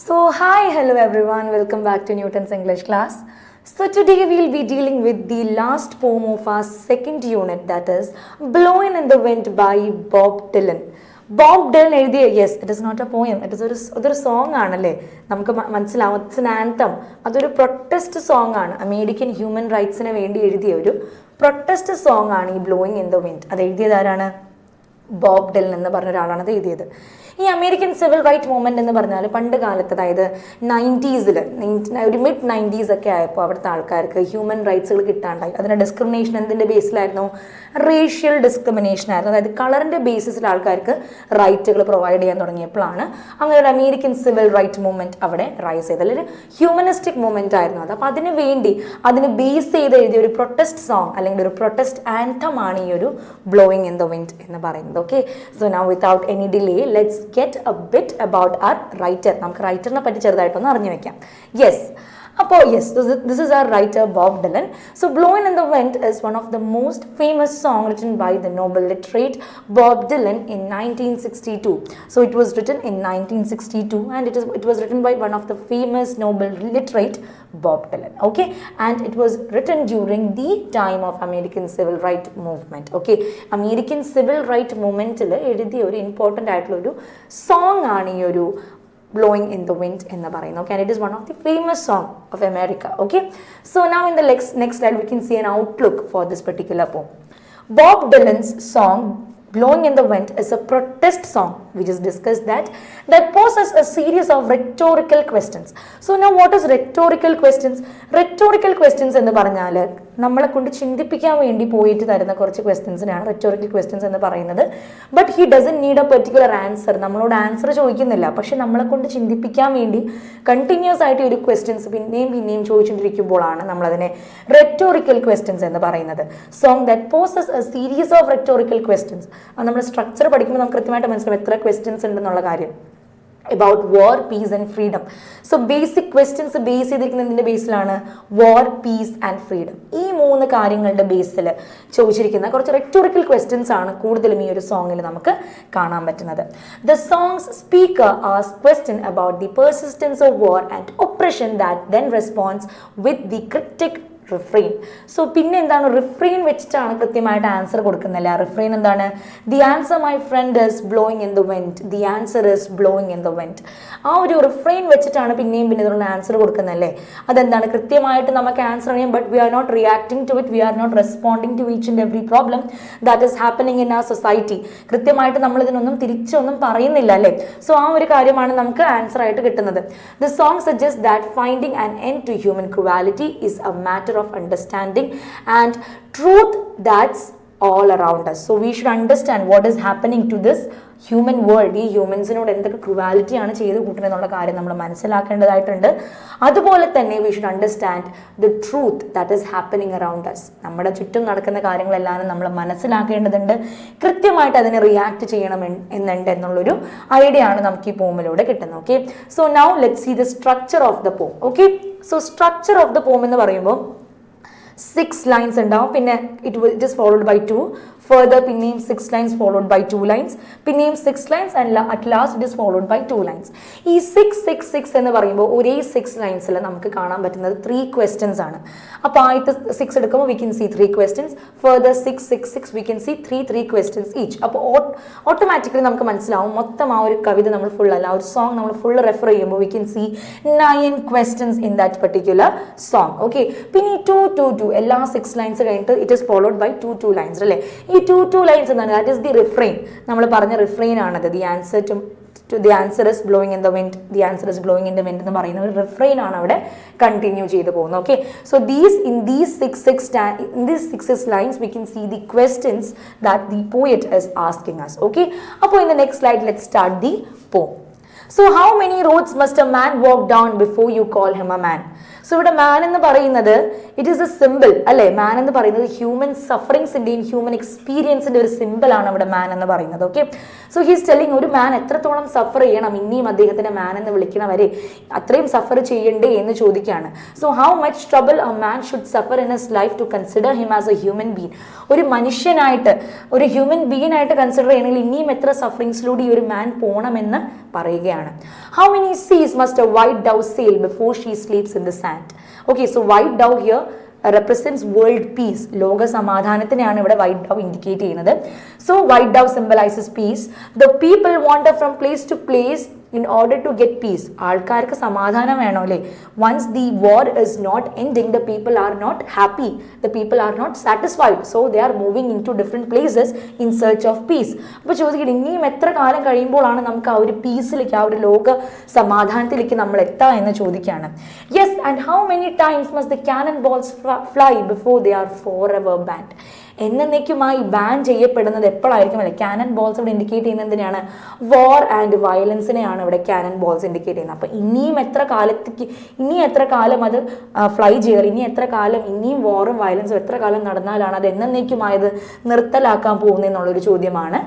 So, hi, hello everyone, welcome back to Newton's English class. So, today we'll be dealing with the last poem of our second unit that is Blowing in the Wind by Bob Dylan. Bob Dylan എഴുതിയ yes it is not a poem it is ഒരു അതൊരു song ആണല്ലേ? നമുക്ക് മനസ്സിലാവും. It's an anthem അതൊരു protest song ആണ്. American human റൈറ്റ്സിന് വേണ്ടി എഴുതിയ ഒരു പ്രൊട്ടസ്റ്റ് സോങ് ആണ് ഈ ബ്ലോയിങ് ഇൻ ദ വിൻഡ് അത് എഴുതിയത് ആരാണ്? ബോബ് ഡിലൻ എന്ന് പറഞ്ഞ ഒരാളാണ് അത് എഴുതിയത്. ഈ അമേരിക്കൻ സിവിൽ റൈറ്റ് മൂവ്മെന്റ് എന്ന് പറഞ്ഞാൽ പണ്ട് കാലത്ത് അതായത് നയന്റീസിൽ ഒരു മിഡ് നയന്റീസ് ഒക്കെ ആയപ്പോൾ അവിടുത്തെ ആൾക്കാർക്ക് ഹ്യൂമൻ റൈറ്റ്സുകൾ കിട്ടാണ്ടായി. അതിന് ഡിസ്ക്രിമിനേഷൻ എന്തിന്റെ ബേസിലായിരുന്നു റേഷ്യൽ ഡിസ്ക്രിമിനേഷൻ ആയിരുന്നു. അതായത് കളറിന്റെ ബേസിസിൽ ആൾക്കാർക്ക് റൈറ്റുകൾ പ്രൊവൈഡ് ചെയ്യാൻ തുടങ്ങിയപ്പോഴാണ് അങ്ങനെ ഒരു അമേരിക്കൻ സിവിൽ റൈറ്റ് മൂവ്മെന്റ് അവിടെ റൈസ് ചെയ്തത്. അല്ലെങ്കിൽ ഹ്യൂമനിസ്റ്റിക് മൂവ്മെന്റ് ആയിരുന്നു അത്. അപ്പോൾ അതിന് വേണ്ടി അതിന് ബേസ് ചെയ്ത് എഴുതിയ ഒരു പ്രൊട്ടസ്റ്റ് സോങ് അല്ലെങ്കിൽ ഒരു പ്രൊട്ടസ്റ്റ് ആന്റം ആണ് ഈ ഒരു ബ്ലോയിങ് ഇൻ ദ വിൻഡ് എന്ന് പറയുന്നത്. Okay so now without any delay let's get a bit about our writer നമുക്ക് റൈറ്ററിനെ പറ്റി ചെറുതായിട്ടൊന്ന് അറിഞ്ഞു വെക്കാം. യെസ് അപ്പോൾ yes this is our writer Bob Dylan so blow in the wind is one of the most famous song written by the Nobel laureate Bob Dylan in nineteen sixty two so it was written in nineteen sixty two and it is it was written by one of the famous Nobel laureate Bob Dylan. Okay and it was written during the time of American civil right movement okay American civil right മൂവ്മെന്റിൽ എഴുതിയ ഒരു important ആയിട്ടുള്ള ഒരു song ആണ് ഈ ഒരു Blowing in the wind എന്ന് പറയുന്നത് okay and it is one of the famous song of America okay so now in the next next slide we can see an outlook for this particular poem Bob Dylan's song Blowing in the Wind is a protest song. We just discussed that. That poses a series of rhetorical questions. So now what is rhetorical questions? Rhetorical questions എന്ന് പറഞ്ഞാൽ നമ്മളെ കൊണ്ട് ചിന്തിപ്പിക്കാൻ വേണ്ടി പോയിട്ട് തരുന്ന കുറച്ച് ക്വസ്റ്റ്യൻസിനാണ് rhetorical questions എന്ന് പറയുന്നത് but he doesn't need a particular answer നമ്മളോട് ആൻസർ ചോദിക്കുന്നില്ല പക്ഷെ നമ്മളെ കൊണ്ട് ചിന്തിപ്പിക്കാൻ വേണ്ടി കണ്ടിന്യൂസ് ആയിട്ട് ഒരു ക്വസ്റ്റ്യൻസ് പിന്നെയും പിന്നെയും ചോദിച്ചുകൊണ്ടിരിക്കുമ്പോഴാണ് നമ്മളതിനെ റെറ്റോറിക്കൽ ക്വസ്റ്റ്യൻസ് എന്ന് പറയുന്നത് song that poses a series of rhetorical questions അത് നമ്മൾ സ്ട്രക്ചർ പഠിക്കുമ്പോൾ നമുക്ക് കൃത്യമായിട്ട് മനസ്സിലാവും എത്ര ക്വസ്റ്റ്യൻസ് ഉണ്ടെന്നുള്ള കാര്യം. About war peace and freedom so basic questions base ചെയ്തിരിക്കുന്നതിന്റെ ബേസിലാണ് വാർ പീസ് ആൻഡ് ഫ്രീഡം ഈ മൂന്ന് കാര്യങ്ങളുടെ ബേസിൽ ചോദിച്ചിരിക്കുന്ന കുറച്ച് റെറ്റോറിക്കൽ ക്വസ്റ്റ്യൻസ് ആണ് കൂടുതലും ഈ ഒരു സോങ്ങിൽ നമുക്ക് കാണാൻ പറ്റുന്നത്. The song's speaker as question about the persistence of war and oppression that then response with the critic refrain so പിന്നെ എന്താണ്? റിഫ്രെയിൻ വെച്ചിട്ടാണ് കൃത്യമായിട്ട് ആൻസർ കൊടുക്കുന്നില്ല റിഫ്രെയിൻ എന്താണ്? The answer my friend is blowing in the wind the answer is blowing in the went ആ ഒരു refrain വെച്ചിട്ടാണ് പിന്നെയും പിന്നെ ഇതുകൊണ്ട് ആൻസർ കൊടുക്കുന്നല്ലേ അതെന്താണ്? കൃത്യമായിട്ട് നമുക്ക് ആൻസർ അറിയാം but we are not reacting to it we are not responding to each and every problem that is happening in ആ സൊസൈറ്റി കൃത്യമായിട്ട് നമ്മൾ ഇതിനൊന്നും തിരിച്ചൊന്നും പറയുന്നില്ല അല്ലേ? സോ ആ ഒരു കാര്യമാണ് നമുക്ക് ആൻസർ ആയിട്ട് കിട്ടുന്നത്. The song suggest that finding and end to human cruelty is a matter of understanding and truth that's all around us so we should understand what is happening to this human world ഈ ഹ്യൂമൻസിനോട് എന്തൊക്കെ ക്രുവാലിറ്റിയാണ് ചെയ്ത് കൂട്ടുന്നത് കാര്യം നമ്മൾ മനസ്സിലാക്കേണ്ടതായിട്ടുണ്ട്. അതുപോലെ തന്നെ we should understand the truth that is happening around us നമ്മുടെ ചുറ്റും നടക്കുന്ന കാര്യങ്ങളെല്ലാം നമ്മൾ മനസ്സിലാക്കേണ്ടതുണ്ട്. കൃത്യമായിട്ട് അതിനെ റിയാക്ട് ചെയ്യണം എന്നുണ്ട് എന്നുള്ളൊരു ഐഡിയ ആണ് നമുക്ക് ഈ പോമിലൂടെ കിട്ടുന്നത് okay so now let see the structure of the poem okay so structure of the poem എന്ന് പറയുമ്പോൾ സിക്സ് ലൈൻസ് ഉണ്ടാവും. പിന്നെ it it is followed by to further പിന്നെയും six lines followed by two lines പിന്നെയും six lines and at last it is followed by two lines ഈ six six six എന്ന് പറയുമ്പോൾ ഒരേ സിക്സ് ലൈൻസിൽ നമുക്ക് കാണാൻ പറ്റുന്നത് ത്രീ ക്വസ്റ്റ്യൻസ് ആണ്. അപ്പോൾ ആദ്യത്തെ സിക്സ് എടുക്കുമ്പോൾ V can C three questions further six six six V can C three three questions each അപ്പോൾ ഓട്ടോമാറ്റിക്കലി നമുക്ക് മനസ്സിലാവും മൊത്തം ആ ഒരു കവിത നമ്മൾ ഫുൾ അല്ല ആ ഒരു സോങ് നമ്മൾ ഫുൾ റെഫർ ചെയ്യുമ്പോൾ V can C nine questions in that particular song okay പിന്നെ ഈ ടു ടു ടു എല്ലാ സിക്സ് ലൈൻസ് കഴിഞ്ഞിട്ട് it is followed by two two lines അല്ലേ? ഈ ടു ടു ലൈൻസ് എന്താണ് ദാറ്റ് ഇസ് ദി റിഫ്രെയിൻ നമ്മൾ പറഞ്ഞ റിഫ്രെയിൻ ആണത്. The answer to to the answer is blowing in the wind the answer is blowing in the wind എന്ന് പറയുന്ന ഒരു refrain ആണ് അവിടെ കണ്ടിന്യൂ ചെയ്ത് പോകുന്നത്. Okay so these in these six six in these six six lines V can C the questions that the poet is asking us okay അപ്പോൾ in the next slide let start the poem so how many roads must a man walk down before you call him a man so ഇവിടെ man എന്ന് പറയുന്നത് it is A simple അല്ലെ? മാൻ എന്ന് പറയുന്നത് human സഫറിങ്സിന്റെയും human എക്സ്പീരിയൻസിന്റെ ഒരു simple ആണ് ഇവിടെ man എന്ന് പറയുന്നത് ഓക്കെ സോ ഹീസ് ടെല്ലിങ് ഒരു മാൻ എത്രത്തോളം സഫർ ചെയ്യണം ഇനിയും അദ്ദേഹത്തിന്റെ മാൻ എന്ന് വിളിക്കണ വരെ അത്രയും സഫർ ചെയ്യണ്ടേ എന്ന് ചോദിക്കുകയാണ്. So how much trouble a man should suffer in S life to consider him as a human being ഒരു മനുഷ്യനായിട്ട് ഒരു ഹ്യൂമൻ ബീൻ ആയിട്ട് കൺസിഡർ ചെയ്യണമെങ്കിൽ ഇനിയും എത്ര സഫറിങ്സിലൂടെ ഈ ഒരു മാൻ പോകണമെന്ന് പറയുകയാണ്. How many seas must a white dove sail before she sleeps in the sand okay so white dove here represents world peace ലോക സമാധാനത്തിനെയാണ് ഇവിടെ വൈറ്റ് ഡൗ ഇൻഡിക്കേറ്റ് ചെയ്യുന്നത്. So white dove symbolises peace the people wander from place to place in order to get peace ആൾക്കാർക്ക് സമാധാനം വേണോ അല്ലേ? Once the war is not ending the people are not happy the people are not satisfied so they are moving into different places in search of peace അപ്പോൾ ചോദിക്കട്ടെ ഇനിയും എത്ര കാലം കഴിയുമ്പോഴാണ് നമുക്ക് ആ ഒരു പീസിലേക്ക് ആ ഒരു ലോക സമാധാനത്തിലേക്ക് നമ്മൾ എത്താം എന്ന് ചോദിക്കുകയാണ് yes and how many times must the cannon balls fly before they are forever banned എന്നേക്കുമായി ബാൻ ചെയ്യപ്പെടുന്നത് എപ്പോഴായിരിക്കും അല്ലെ? ക്യാനൻ ബോൾസ് ഇവിടെ ഇൻഡിക്കേറ്റ് ചെയ്യുന്നത് എന്തിനാണ് വാർ ആൻഡ് വയലൻസിനെയാണ് ഇവിടെ ക്യാനൻ ബോൾസ് ഇൻഡിക്കേറ്റ് ചെയ്യുന്നത്. അപ്പോൾ ഇനിയും എത്ര കാലത്തേക്ക് ഇനി എത്ര കാലം അത് ഫ്ലൈ ചെയ്യുക ഇനി എത്ര കാലം ഇനിയും വാറും വയലൻസും എത്ര കാലം നടന്നാലാണ് അത് എന്നേക്കുമായത് നിർത്തലാക്കാൻ പോകുന്നതെന്നുള്ളൊരു ചോദ്യമാണ്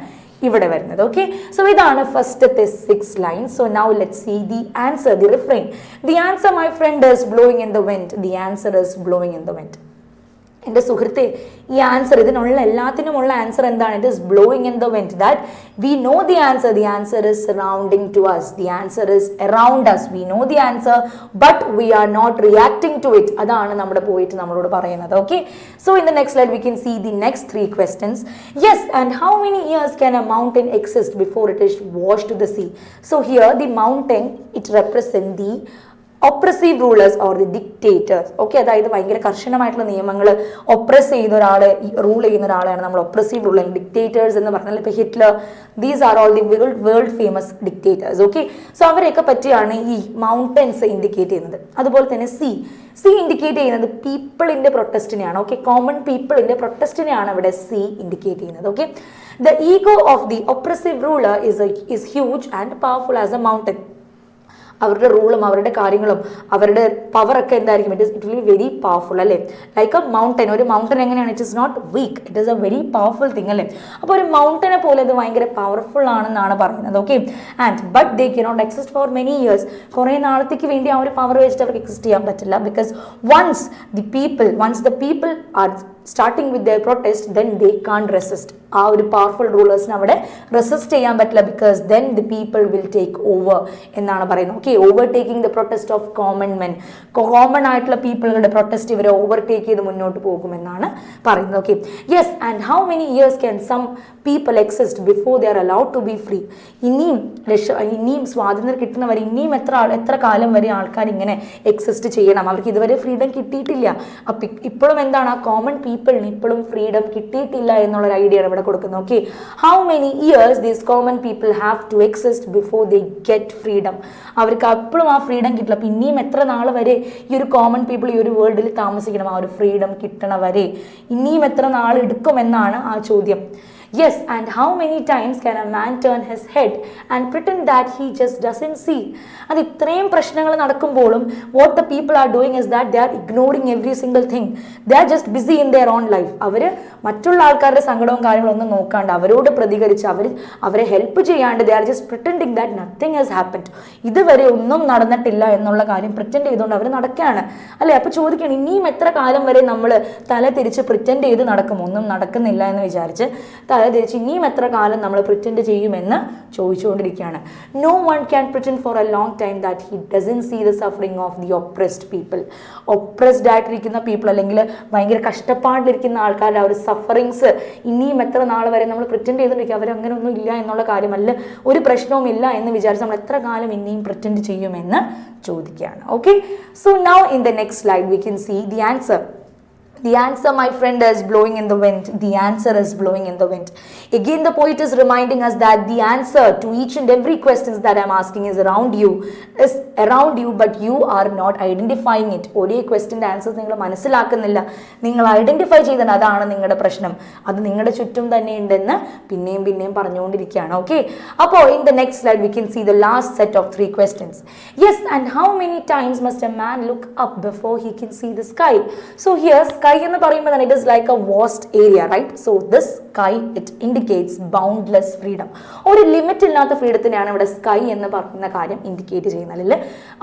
ഇവിടെ വരുന്നത്. ഓക്കെ സോ ഇതാണ് ഫസ്റ്റത്തെ six line so now let see the answer the refrain the answer my friend is blowing in the wind the answer is blowing in the went എന്റെ സുഹൃത്തെ ഈ ആൻസർ ഇതിനുള്ള എല്ലാത്തിനുമുള്ള ആൻസർ എന്താണ്? It is blowing in the went that we know the answer the answer is surrounding to us the answer is around us we know the answer but we are not reacting to it അതാണ് നമ്മുടെ പോയിട്ട് നമ്മളോട് പറയുന്നത്. Okay so in the next light we can see the next three questions yes and how many years can a mountain exist before it is wash to the sea so here the mountain it represent the oppressive rulers or the dictators okay അതായത് ഭയങ്കര കർശനമായിട്ടുള്ള നിയമങ്ങൾ oppressed ചെയ്യുന്ന ഒരാളെ rule ചെയ്യുന്ന ഒരാളെയാണ് നമ്മൾ oppressive ruler dictators എന്ന് പറഞ്ഞാൽ ഇപ്പോൾ Hitler these are all the world world famous dictators okay so അവരെയൊക്കെ പറ്റിയാണ് ഈ മൗണ്ടൻസ് ഇൻഡിക്കേറ്റ് ചെയ്യുന്നത്. അതുപോലെ തന്നെ സി സി ഇൻഡിക്കേറ്റ് ചെയ്യുന്നത് പീപ്പിളിന്റെ പ്രൊട്ടസ്റ്റിനെയാണ് ഓക്കെ കോമൺ പീപ്പിളിന്റെ പ്രൊട്ടസ്റ്റിനെയാണ് ഇവിടെ സി ഇൻഡിക്കേറ്റ് ചെയ്യുന്നത്. Okay the ego of the oppressive ruler is is huge and powerful as A mountain അവരുടെ റൂളും അവരുടെ കാര്യങ്ങളും അവരുടെ പവറൊക്കെ എന്തായിരിക്കും? It is it will very powerful അല്ലേ? ലൈക്ക് എ മൗണ്ടൻ ഒരു മൗണ്ടൻ എങ്ങനെയാണ്? It is not week it is A very powerful thing അല്ലേ? അപ്പോൾ ഒരു മൗണ്ടനെ പോലെ ഇത് ഭയങ്കര പവർഫുൾ ആണെന്നാണ് പറയുന്നത് okay and but they K not exist for many years കുറേ നാളത്തേക്ക് വേണ്ടി ആ ഒരു പവർ വെച്ചിട്ട് അവർക്ക് എക്സിസ്റ്റ് ചെയ്യാൻ പറ്റില്ല. Because once the people once the people R starting with the protest then they can't resist ആ ഒരു പവർഫുൾ റൂളേഴ്സിന് അവിടെ റെസിസ്റ്റ് ചെയ്യാൻ പറ്റില്ല because then the people will take over എന്നാണ് പറയുന്നത്. Okay overtaking the protest of common men common ആയിട്ടുള്ള പീപ്പിളുകളുടെ protest ഇവരെ overtake ചെയ്ത് മുന്നോട്ട് പോകുമെന്നാണ് പറയുന്നത്. Okay yes and how many years can some people exist before they are allowed to B free ഇനിയും രക്ഷ ഇനിയും സ്വാതന്ത്ര്യം കിട്ടുന്നവർ ഇനിയും എത്ര എത്ര കാലം വരെ ആൾക്കാർ ഇങ്ങനെ എക്സിസ്റ്റ് ചെയ്യണം? അവർക്ക് ഇതുവരെ ഫ്രീഡം കിട്ടിയിട്ടില്ല. അപ്പം ഇപ്പോഴും എന്താണ്? ആ കോമൺ പീപ്പിളിന് ഇപ്പോഴും ഫ്രീഡം കിട്ടിയിട്ടില്ല എന്നുള്ളൊരു ഐഡിയ ആണ് കൊടുക്കുന്നത്. Okay how many years these common people have to exist before they get freedom അവർക്ക് അപ്പോഴും ആ ഫ്രീഡം കിട്ടില്ല. പിന്നെയും എത്ര നാൾ വരെ ഈ ഒരു കോമൺ പീപ്പിൾ ഈ ഒരു വേൾഡിൽ താമസിക്കണം? ആ ഒരു ഫ്രീഡം കിട്ടണ വരെ. ഇനിയും എത്ര നാൾ എടുക്കുമെന്നാണ് ആ ചോദ്യം. Yes, and how many times can a man turn his head and pretend that he just doesn't see? അത് ഇത്രയും പ്രശ്നങ്ങൾ നടക്കുമ്പോഴും what the people are doing is that they are ignoring every single thing they are just BC in their own life അവർ മറ്റുള്ള ആൾക്കാരുടെ സങ്കടവും കാര്യങ്ങളും ഒന്നും നോക്കാണ്ട് അവരോട് പ്രതികരിച്ച് അവർ അവരെ ഹെൽപ്പ് ചെയ്യാണ്ട് they are just pretending that nothing has happened ഇതുവരെ ഒന്നും നടന്നിട്ടില്ല എന്നുള്ള കാര്യം പ്രിറ്റൻഡ് ചെയ്തുകൊണ്ട് അവർ നടക്കുകയാണ്. അല്ലേ? അപ്പോൾ ചോദിക്കണം ഇനിയും എത്ര കാലം വരെ നമ്മൾ തല തിരിച്ച് പ്രിറ്റൻഡ് ചെയ്ത് നടക്കും? ഒന്നും നടക്കുന്നില്ല എന്ന് വിചാരിച്ച് തല ചേച്ചി ഇനിയും എത്ര കാലം നമ്മൾ പ്രിറ്റൻഡ് ചെയ്യുമെന്ന് ചോദിച്ചുകൊണ്ടിരിക്കുകയാണ്. No one can pretend four A long time that he doesn't see the suffering of the oppressed people oppressed ആയിട്ടിരിക്കുന്ന പീപ്പിൾ അല്ലെങ്കിൽ ഭയങ്കര കഷ്ടപ്പാടിലിരിക്കുന്ന ആൾക്കാരുടെ ആ ഒരു സഫറിങ്സ് ഇനിയും എത്ര നാൾ വരെ നമ്മൾ പ്രിറ്റൻഡ് ചെയ്തുകൊണ്ടിരിക്കുക അവരങ്ങനെ ഒന്നും ഇല്ല എന്നുള്ള കാര്യമല്ല. ഒരു പ്രശ്നവും ഇല്ല എന്ന് വിചാരിച്ച് നമ്മൾ എത്ര കാലം ഇനിയും പ്രിറ്റൻഡ് ചെയ്യുമെന്ന് ചോദിക്കുകയാണ്. Okay so now in the next slide we can see the answer The answer, my friend, is blowing in the wind. The answer is blowing in the wind. Again, the poet is reminding us that the answer to each and every questions that I'm asking is around you, is around you, but you are not identifying it. ഒരേ ക്വസ്റ്റിന്റെ answers നിങ്ങൾ മനസ്സിലാക്കുന്നില്ല നിങ്ങൾ identify ചെയ്തിട്ട് അതാണ് നിങ്ങളുടെ പ്രശ്നം അത് നിങ്ങളുടെ ചുറ്റും തന്നെ ഉണ്ടെന്ന് പിന്നെയും പിന്നെയും പറഞ്ഞുകൊണ്ടിരിക്കുകയാണ് ഓക്കെ അപ്പോൾ in the next slide we Ken see the last set of three questions yes and how many times must a man look up before he Ken see the sky so here sky എന്ന് പറയുമ്പോൾ തന്നെ it is like A vast area right so this sky it indicates boundless freedom ഒരു limit ഇല്ലാത്ത ഫ്രീഡത്തിനെയാണ് ഇവിടെ sky എന്ന് പറയുന്ന കാര്യം ഇൻഡിക്കേറ്റ് ചെയ്യുന്നത്. അല്ലെങ്കിൽ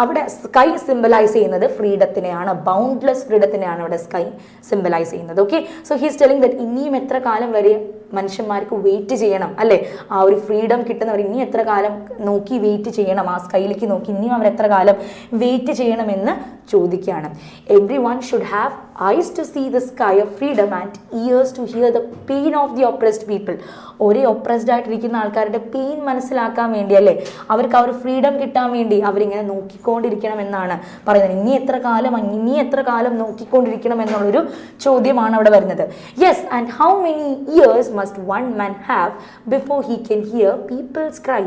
അവിടെ സ്കൈ സിംബലൈസ് ചെയ്യുന്നത് ഫ്രീഡത്തിനെയാണ് ബൗണ്ട്ലെസ് ഫ്രീഡത്തിനെയാണ് ഇവിടെ സ്കൈ സിംബലൈസ് ചെയ്യുന്നത്. Okay so he's telling that ഇനിയും എത്ര കാലം വരെ മനുഷ്യന്മാർക്ക് വെയിറ്റ് ചെയ്യണം അല്ലേ? ആ ഒരു ഫ്രീഡം കിട്ടുന്നവർ ഇനി എത്ര കാലം നോക്കി വെയിറ്റ് ചെയ്യണം? ആ സ്കൈയിലേക്ക് നോക്കി ഇനിയും അവർ എത്ര കാലം വെയിറ്റ് ചെയ്യണം എന്ന് ചോദിക്കുകയാണ്. Every one should have eyes to see the sky of freedom and ears to hear the pain of the oppressed people ഒരേ ഒപ്രസ്ഡ് ആയിട്ടിരിക്കുന്ന ആൾക്കാരുടെ പെയിൻ മനസ്സിലാക്കാൻ വേണ്ടി അല്ലേ അവർക്ക് ആ ഒരു ഫ്രീഡം കിട്ടാൻ വേണ്ടി അവരിങ്ങനെ നോക്കിക്കൊണ്ടിരിക്കണം എന്നാണ് പറയുന്നത്. ഇനി എത്ര കാലം ഇനി എത്ര കാലം നോക്കിക്കൊണ്ടിരിക്കണം എന്നുള്ളൊരു ചോദ്യമാണ് അവിടെ വരുന്നത്. Yes and how many ears must one man have before he can hear people's cry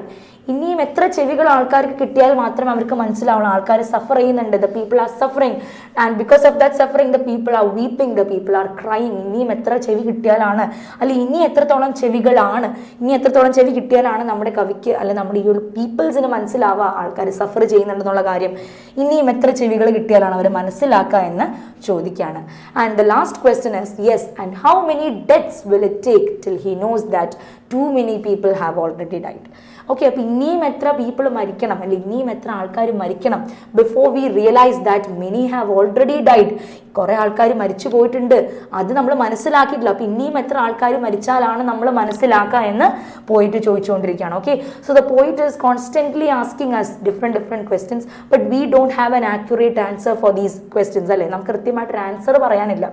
ഇനിയും എത്ര ചെവികൾ ആൾക്കാർക്ക് കിട്ടിയാൽ മാത്രം അവർക്ക് മനസ്സിലാവണം ആൾക്കാർ സഫർ ചെയ്യുന്നുണ്ട്. The people are suffering and because of that suffering the people are weeping the people are crying ഇനിയും എത്ര ചെവി കിട്ടിയാലാണ്. അല്ലെ ഇനി എത്രത്തോളം ചെവികളാണ്. ഇനി എത്രത്തോളം ചെവി കിട്ടിയാലാണ് നമ്മുടെ കവിക്ക് അല്ലെ നമ്മുടെ ഈ ഒരു പീപ്പിൾസിന് മനസ്സിലാവുക ആൾക്കാർ സഫർ ചെയ്യുന്നുണ്ടെന്നുള്ള കാര്യം. ഇനിയും എത്ര ചെവികൾ കിട്ടിയാലാണ് അവർ മനസ്സിലാക്കുക എന്ന് ചോദിക്കുകയാണ്. And the last question is yes and how many deaths will it take till he knows that too many people have already died okay അപ്പോൾ ഇനിയും എത്ര പീപ്പിൾ മരിക്കണം? അല്ലെ ഇനിയും എത്ര ആൾക്കാർ മരിക്കണം? Before we realise that many have already died കുറേ ആൾക്കാർ മരിച്ചു പോയിട്ടുണ്ട്. അത് നമ്മൾ മനസ്സിലാക്കിയിട്ടില്ല. അപ്പോൾ ഇനിയും എത്ര ആൾക്കാർ മരിച്ചാലാണ് നമ്മൾ മനസ്സിലാക്കുക എന്ന് പോയിട്ട് ചോദിച്ചുകൊണ്ടിരിക്കുകയാണ്. Okay so the point is constantly asking us different different questions but we don't have an accurate answer for these questions അല്ലേ? നമുക്ക് കൃത്യമായിട്ടൊരു ആൻസർ പറയാനില്ല.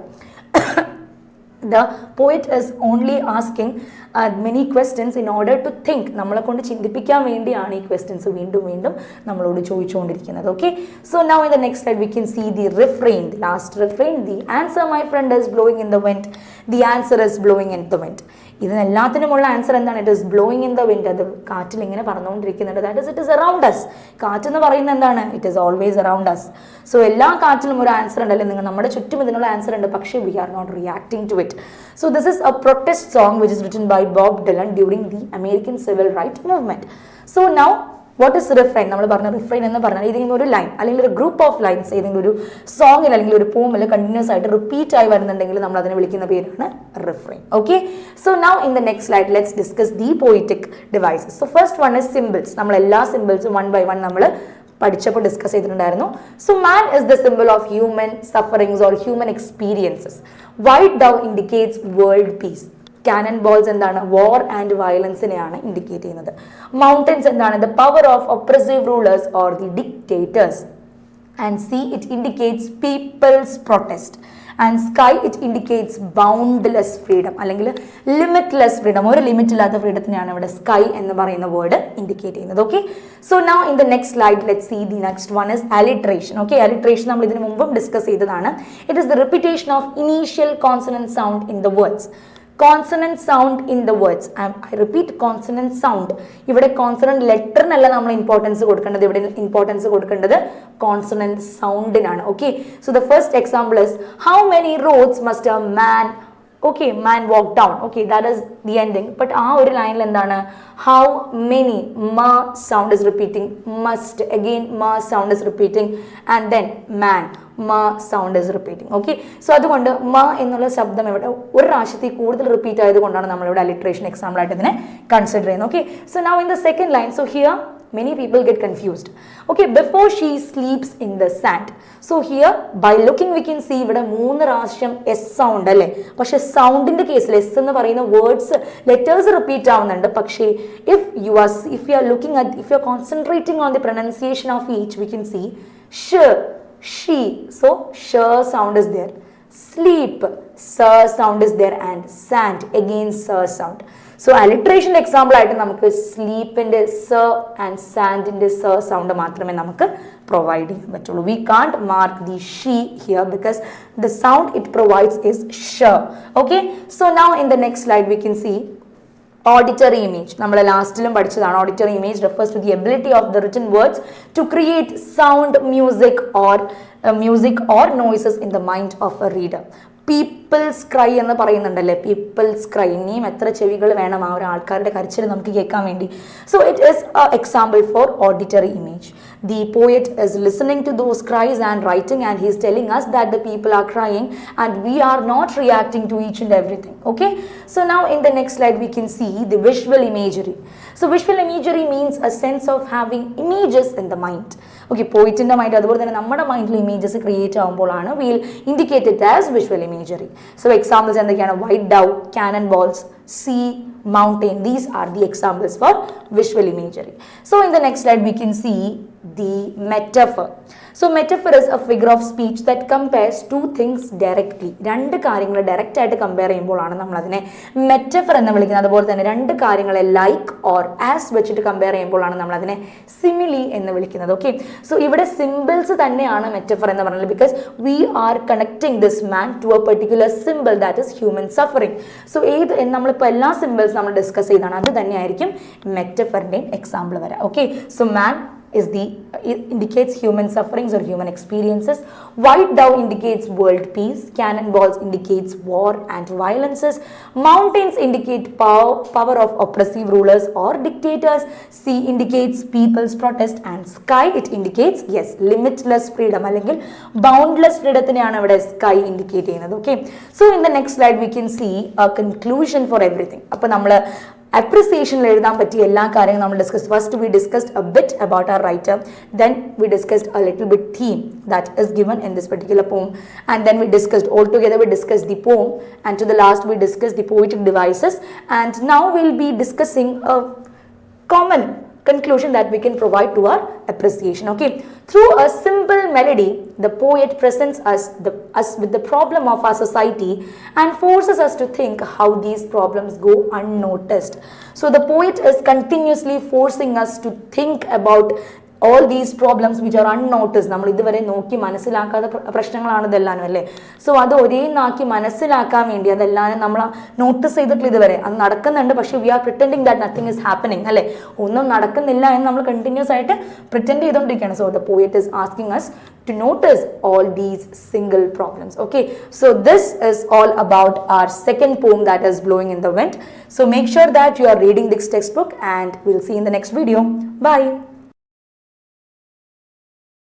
The point is only asking many questions in order to think നമ്മളെ കൊണ്ട് ചിന്തിപ്പിക്കാൻ വേണ്ടിയാണ് ഈ questions വീണ്ടും വീണ്ടും നമ്മളോട് ചോദിച്ചുകൊണ്ടിരിക്കുന്നത്. Okay so now in the next slide we can see the refrain the last refrain the answer my friend is blowing in the wind the answer is blowing in the wind ഇതിനെല്ലാത്തിനുമുള്ള answer എന്താണ്? It is blowing in the wind അത് കാറ്റിൽ ഇങ്ങനെ പറഞ്ഞുകൊണ്ടിരിക്കുന്നുണ്ട് that is it is around us കാറ്റ് എന്ന് പറയുന്നത് എന്താണ്? It is always around us so എല്ലാ കാറ്റിലും ഒരു ആൻസർ ഉണ്ട്. അല്ലെങ്കിൽ നിങ്ങൾ നമ്മുടെ ചുറ്റും ഇതിനുള്ള ആൻസർ ഉണ്ട്. പക്ഷേ we are not reacting to it so this is a protest song which is written by Bob Dylan during the American civil right movement so now what is refrain നമ്മൾ പറഞ്ഞ റിഫ്രൈൻ എന്ന് പറഞ്ഞാൽ ഏതെങ്കിലും ഒരു line അല്ലെങ്കിൽ ഒരു group of lines ഏതെങ്കിലും ഒരു സോങ്ങിൽ അല്ലെങ്കിൽ ഒരു പോമിൽ കണ്ടിന്യൂസ് ആയിട്ട് റിപ്പീറ്റ് ആയി വരുന്നുണ്ടെങ്കിൽ നമ്മൾ അതിനെ വിളിക്കുന്ന പേരാണ് refrain okay so now in the next light let's discuss the poetic devices so first one is symbols നമ്മൾ എല്ലാ സിമ്പിൾസും വൺ ബൈ വൺ നമ്മൾ പഠിച്ചപ്പോൾ ഡിസ്കസ് ചെയ്തിട്ടുണ്ടായിരുന്നു. So man is the symbol of human sufferings or human experiences white dove indicates world peace cannon balls എന്താണ്? War and വയലൻസിനെയാണ് indicate ചെയ്യുന്നത്. Mountains എന്താണ്? The power of oppressive rulers or the dictators and sea it indicates people's protest and sky it indicates boundless freedom അല്ലെങ്കിൽ limitless freedom ഒരു limit ഇല്ലാത്ത ഫ്രീഡത്തിനെയാണ് ഇവിടെ sky എന്ന് പറയുന്ന വേർഡ് ഇൻഡിക്കേറ്റ് ചെയ്യുന്നത്. Okay so now in the next slide let see the next one is alliteration okay alliteration നമ്മൾ ഇതിനു മുമ്പും ഡിസ്കസ് ചെയ്തതാണ്. It is the repetition of initial consonant sound in the words consonant sound in the words I repeat consonant sound ഇവിടെ consonant ലെറ്ററിനല്ല നമ്മൾ importance കൊടുക്കേണ്ടത്. ഇവിടെ importance കൊടുക്കേണ്ടത് consonant സൗണ്ടിനാണ് okay so the first example is how many roads must a man okay man walk down okay that is the ending but ആ ഒരു ലൈനിൽ എന്താണ്? ഹൗ മെനി മ sound is repeating must again മ sound is repeating and then man മ sound is repeating okay so അതുകൊണ്ട് മ എന്നുള്ള ശബ്ദം ഇവിടെ ഒരു പ്രാവശ്യത്തിൽ കൂടുതൽ റിപ്പീറ്റ് ആയതുകൊണ്ടാണ് നമ്മളിവിടെ അലിട്രേഷൻ എക്സാമ്പിൾ ആയിട്ട് ഇതിനെ കൺസിഡർ ചെയ്യുന്നത്. Okay so now in the second line so here many people get confused. Okay before she sleeps in the sand. So here by looking we can see ഇവിടെ മൂന്ന് പ്രാവശ്യം S sound അല്ലേ? പക്ഷെ സൗണ്ടിന്റെ കേസിൽ S എന്ന് പറയുന്ന words letters repeat ആവുന്നുണ്ട്. പക്ഷേ if you are if you are looking at if you are concentrating on the pronunciation of each we can see sh she so ഷ സൗണ്ട് ഇസ് ദർ സ്ലീപ്പ് സ sound is there. And sand again സ sound. So അലിട്രേഷന്റെ example ആയിട്ട് നമുക്ക് സ്ലീപ്പിന്റെ സ and സാൻഡിന്റെ സ sound മാത്രമേ നമുക്ക് പ്രൊവൈഡ് ചെയ്യാൻ പറ്റുള്ളൂ. We can't mark the she here because the sound it provides is Shah okay so now in the next slide we can see auditory image നമ്മൾ ലാസ്റ്റിലും പഠിച്ചതാണ്. Auditory image refers to the ability of the written words to create sound music or music or noises in the mind of a reader people's cry എന്ന് പറയുന്നുണ്ടല്ലേ? People's cry ഇനിയും എത്ര ചെവികൾ വേണം ആ ഒരു ആൾക്കാരുടെ കരച്ചിൽ നമുക്ക് കേൾക്കാൻ വേണ്ടി. So it is example for auditory image the poet is listening to those cries and writing, and he's telling us that the people are crying and we are not reacting to each and everything okay so now in the next slide we can see the visual imagery so visual imagery means a sense of having images in the mind okay പോയിറ്റിന്റെ mind അതുപോലെ തന്നെ നമ്മുടെ മൈൻഡിൽ images create ആകുമ്പോഴാണ് we'll indicated as visual imagery so examples എന്തൊക്കെയാണ് white dove cannon balls sea mountain. These are the examples for visual imagery. So in the next slide we can see the metaphor. So metaphor is a figure of speech that compares two things directly. രണ്ട് കാര്യങ്ങൾ direct ആയിട്ട് compare ചെയ്യുമ്പോഴാണ് നമ്മളതിനെ metaphor എന്ന് വിളിക്കുന്നത്. അതുപോലെ തന്നെ രണ്ട് കാര്യങ്ങളെ ലൈക്ക് ഓർ ആസ് വെച്ചിട്ട് കമ്പയർ ചെയ്യുമ്പോഴാണ് നമ്മളതിനെ സിമിലി എന്ന് വിളിക്കുന്നത്. ഓക്കെ സോ ഇവിടെ സിമ്പിൾസ് തന്നെയാണ് മെറ്റഫർ എന്ന് പറഞ്ഞത് because we are connecting this man to a particular symbol that is human suffering so ഏത് നമ്മളിപ്പോൾ എല്ലാ സിമ്പിൾസ് നമ്മൾ ഡിസ്കസ് ചെയ്താണ് അത് തന്നെയായിരിക്കും മെറ്റഫറിന്റെയും എക്സാമ്പിൾ വരാം. Okay so man is the it indicates human sufferings or human experiences white dove indicates world peace cannonballs indicates war and violences mountains indicate power, power of oppressive rulers or dictators sea indicates people's protest and sky it indicates yes limitless freedom അല്ലെങ്കിൽ boundless ഫ്രീഡത്തിനെയാണ് ഇവിടെ sky indicate ചെയ്യുന്നത് okay so in the next slide we can see a conclusion for everything അപ്പോൾ നമ്മൾ അപ്രിസിയേഷനിൽ എഴുതാൻ പറ്റിയ എല്ലാ കാര്യങ്ങളും നമ്മൾ discuss first we discussed a bit about our writer then we discussed a little bit theme that is given in this particular poem and then we discussed all together we discuss the poem and to the last we discuss the poetic devices and now will be discussing common conclusion that we can provide to our appreciation okay? Through a simple melody the poet presents us the us with the problem of our society and forces us to think how these problems go unnoticed. So the poet is continuously forcing us to think about all these problems which are unnoticed നമ്മൾ ഇതുവരെ നോക്കി മനസ്സിലാക്കാത്ത പ്ര- പ്രശ്നങ്ങളാണ് ഇതെല്ലാം അല്ലേ? So അത് ഒരേ നാക്കി മനസ്സിലാക്കാൻ വേണ്ടി അതെല്ലാം നമ്മൾ നോട്ടീസ് ചെയ്തിട്ടില്ല ഇതുവരെ. അത് നടക്കുന്നുണ്ട് പക്ഷേ we are pretending that nothing is happening അല്ലേ? ഒന്നും നടക്കുന്നില്ല എന്ന് നമ്മൾ കണ്ടിന്യൂസ് ആയിട്ട് പ്രിറ്റൻഡ് ചെയ്തുകൊണ്ടിരിക്കുകയാണ്. So the poet is asking us to notice all these single problems okay so this is all about our second poem that is blowing in the wind so make sure that you are reading this text book and will see in the next video bye!